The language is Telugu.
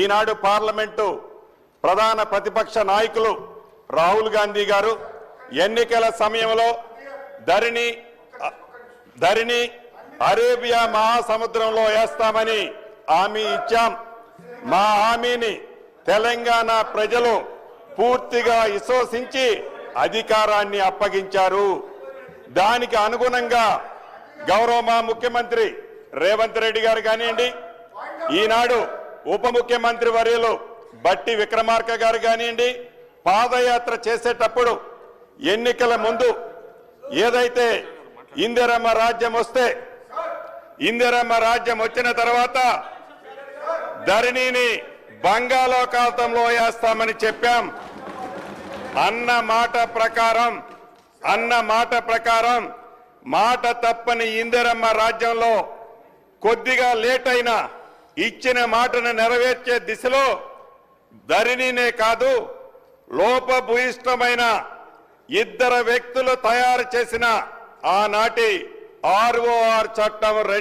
ఈనాడు పార్లమెంటు ప్రధాన ప్రతిపక్ష నాయకులు రాహుల్ గాంధీ గారు ఎన్నికల సమయంలో ధరిణి ధరిణి అరేబియా మహాసముద్రంలో వేస్తామని హామీ ఇచ్చాం. మా హామీని తెలంగాణ ప్రజలు పూర్తిగా విశ్వసించి అధికారాన్ని అప్పగించారు. దానికి అనుగుణంగా గౌరవ ముఖ్యమంత్రి రేవంత్ రెడ్డి గారు కానివ్వండి ఈనాడు ఉప ముఖ్యమంత్రి వర్యులు బట్టి విక్రమార్క గారు కానివ్వండి పాదయాత్ర చేసేటప్పుడు ఎన్నికల ముందు ఏదైతే ఇందిరమ్మ రాజ్యం వస్తే ఇందిరమ్మ రాజ్యం వచ్చిన తర్వాత ధరణిని బంగాళాఖాతంలో వేస్తామని చెప్పాం. అన్న మాట ప్రకారం అన్న మాట ప్రకారం మాట తప్పని ఇందిరమ్మ రాజ్యంలో కొద్దిగా లేట్ అయినా ఇచ్చిన మాటను నెరవేర్చే దిశలో ధరణినే కాదు లోపభూయిష్టమైన ఇద్దరు వ్యక్తులు తయారు చేసిన ఆనాటి ఆర్ఓఆర్ చట్టం రెండు